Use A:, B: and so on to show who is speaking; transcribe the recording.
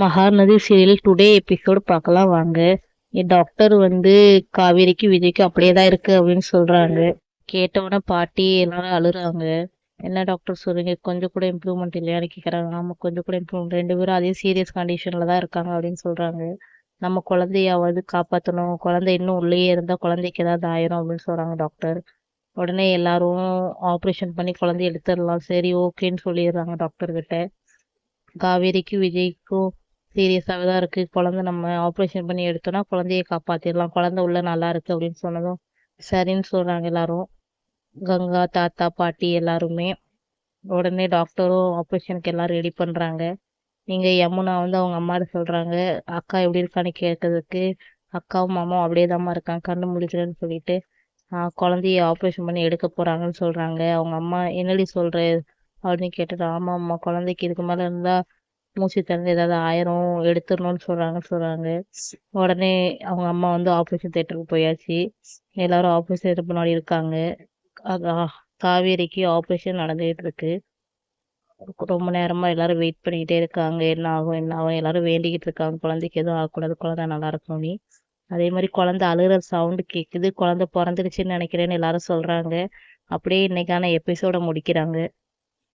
A: Mahanadi serial today episode பார்க்கலாம் வாங்க. என் doctor வந்து காவேரிக்கு விஜய்க்கு அப்படியே தான் இருக்கு அப்படின்னு சொல்றாங்க. கேட்டவொடனே பாட்டி எல்லாரும் அழுறாங்க. என்ன டாக்டர் சொல்லுங்க கொஞ்சம் கூட இம்ப்ரூவ்மெண்ட் இல்லையான்னு கேட்குறாங்க ஆமாம் கொஞ்சம் கூட இம்ப்ரூவ்மெண்ட் ரெண்டு பேரும் அதே சீரியஸ் கண்டிஷனில் தான் இருக்காங்க அப்படின்னு சொல்கிறாங்க நம்ம குழந்தையாவது காப்பாற்றணும் குழந்தை இன்னும் உள்ளேயே இருந்தால் குழந்தைக்கு ஏதாவது ஆயிரும் அப்படின்னு சொல்கிறாங்க டாக்டர் உடனே எல்லாரும் ஆப்ரேஷன் பண்ணி குழந்தைய எடுத்துடலாம். சரி ஓகேன்னு சொல்லிடுறாங்க டாக்டர் கிட்ட. காவேரிக்கும் விஜய்க்கும் சீரியஸாகவே தான் இருக்குது குழந்தை நம்ம ஆப்ரேஷன் பண்ணி எடுத்தோம்னா குழந்தைய காப்பாற்றிடலாம் குழந்தை உள்ள நல்லா இருக்கு அப்படின்னு சொன்னதும் சரின்னு சொல்கிறாங்க எல்லாரும். கங்கா தாத்தா பாட்டி எல்லாருமே. உடனே டாக்டரும் ஆப்ரேஷனுக்கு எல்லாம் ரெடி பண்ணுறாங்க நீங்கள் யமுனா வந்து அவங்க அம்மாட்ட சொல்கிறாங்க அக்கா எப்படி இருக்கான்னு கேட்கறதுக்கு அக்காவும் மாமாவும் அப்படியே தாம்மா இருக்காங்க. கண்ணு முடிக்கிறேன்னு சொல்லிட்டு ஆஹ் குழந்தைய ஆப்ரேஷன் பண்ணி எடுக்க போகிறாங்கன்னு சொல்கிறாங்க அவங்க அம்மா என்னடி சொல்கிற அப்படின்னு கேட்டுட்டு ஆமாம் அம்மா குழந்தைக்கு இதுக்கு மேலே இருந்தால் மூச்சு திறந்து ஏதாவது ஆயிரும் எடுத்துடணும்னு சொல்கிறாங்கன்னு சொல்கிறாங்க உடனே அவங்க அம்மா வந்து ஆப்ரேஷன் தேட்டருக்கு போயாச்சு. எல்லாரும் ஆப்ரேஷன் தேட்டர் முன்னாடி இருக்காங்க. காவேரிக்கு ஆப்ரேஷன் நடந்துகிட்டு இருக்கு. ரொம்ப நேரமாக எல்லாரும் வெயிட் பண்ணிக்கிட்டே இருக்காங்க. என்ன ஆகும் என்ன ஆகும்? எல்லாரும் வேண்டிக்கிட்டு இருக்காங்க. குழந்தைக்கு எதுவும் ஆகக்கூடாது. குழந்தை நல்லா இருக்கணும்னு அதே மாதிரி குழந்தை அழுகிற சவுண்டு கேட்குது குழந்தை பிறந்துடுச்சுன்னு நினைக்கிறேன்னு எல்லாரும் சொல்கிறாங்க அப்படியே இன்னைக்கான எபிசோட முடிக்கிறாங்க.